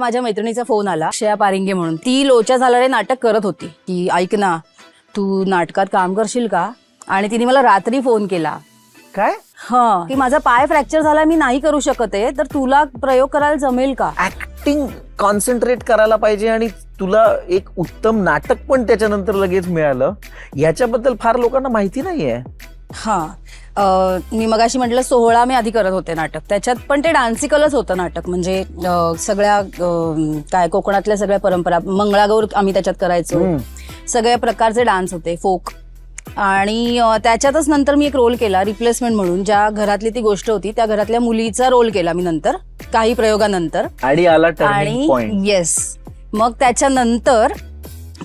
माझ्या मैत्रिणीचा फोन आला श्रेया पारिंगे म्हणून. ती लोचा झाला रे नाटक करत होती. की ऐक ना तू नाटकात काम करशील का? आणि तिने मला रात्री फोन केला. काय? हा की माझा पाय फ्रॅक्चर झाला मी नाही करू शकत आहे तर तुला प्रयोग करायला जमेल का? ऍक्टिंग कॉन्सन्ट्रेट करायला पाहिजे आणि तुला एक उत्तम नाटक पण त्याच्यानंतर लगेच मिळालं. याच्याबद्दल फार लोकांना माहिती नाहीये. हा. मी मगाशी म्हटलं सोहळा मी आधी करत होते नाटक. त्याच्यात पण ते डान्सिकलच होतं नाटक. म्हणजे सगळ्या काय कोकणातल्या सगळ्या परंपरा मंगळागौर आम्ही त्याच्यात करायचो. सगळ्या प्रकारचे डान्स होते फोक. आणि त्याच्यातच नंतर मी एक रोल केला रिप्लेसमेंट म्हणून. ज्या घरातली ती गोष्ट होती त्या घरातल्या मुलीचा रोल केला मी नंतर काही प्रयोगानंतर. आणि येस मग त्याच्यानंतर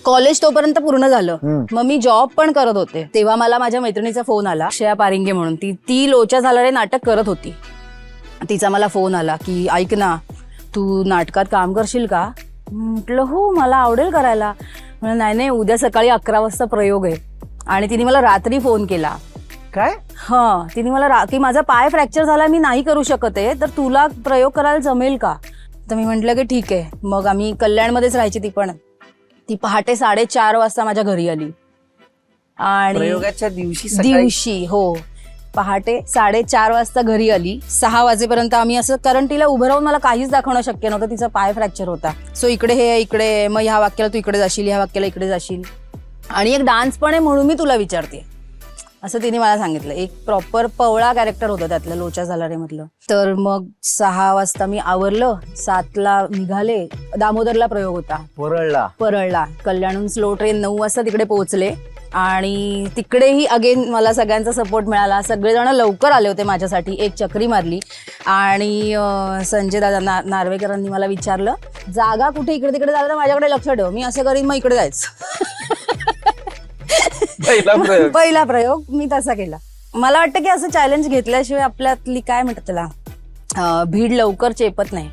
कॉलेज तोपर्यंत पूर्ण झालं. मग मी जॉब पण करत होते. तेव्हा मला माझ्या मैत्रिणीचा फोन आला श्रेया पारिंगे म्हणून. ती ती लोचा झाला रे नाटक करत होती. तिचा मला फोन आला की ऐक ना तू नाटकात काम करशील का? म्हटलं हो मला आवडेल करायला. म्हणलं नाही नाही उद्या सकाळी अकरा वाजता प्रयोग आहे. आणि तिने मला रात्री फोन केला. काय? हा तिने मला रा- की माझा पाय फ्रॅक्चर झाला मी नाही करू शकत आहे तर तुला प्रयोग करायला जमेल का? तर मी म्हटलं की ठीक आहे. मग आम्ही कल्याणमध्येच राहायची ती पण. ती पहाटे साडेचार वाजता माझ्या घरी आली. आणि प्रयोगाच्या दिवशी सकाळी? दिवशी हो. पहाटे साडेचार वाजता घरी आली. सहा वाजेपर्यंत आम्ही असं कारण तिला उभं राहून मला काहीच दाखवणं शक्य नव्हतं. तिचा पाय फ्रॅक्चर होता. सो इकडे हे इकडे मग ह्या वाक्याला तू इकडे जाशील ह्या वाक्याला इकडे जाशील. आणि एक डान्स पण आहे म्हणून मी तुला विचारते. असं तिने मला सांगितलं. एक प्रॉपर पवळा कॅरेक्टर होतं त्यातलं लोचा झाला रे म्हटलं तर मग सहा वाजता मी आवरलं सातला निघाले दामोदरला प्रयोग होता. वरळला परळला. कल्याणहून स्लो ट्रेन नऊ वाजता तिकडे पोहोचले. आणि तिकडेही अगेन मला सगळ्यांचा सपोर्ट मिळाला. सगळेजण लवकर आले होते माझ्यासाठी. एक चक्री मारली. आणि संजय दादा ना नार्वेकरांनी मला विचारलं जागा कुठे इकडे तिकडे झालं तर माझ्याकडे लक्ष ठेव. मी असं करीन मग इकडे जायचं. पहिला प्रयोग. पहिला प्रयोग मी तसा केला. मला वाटतं की असं चॅलेंज घेतल्याशिवाय आपल्यातली काय म्हणतात त्याला अं, भीड लवकर चेपत नाही.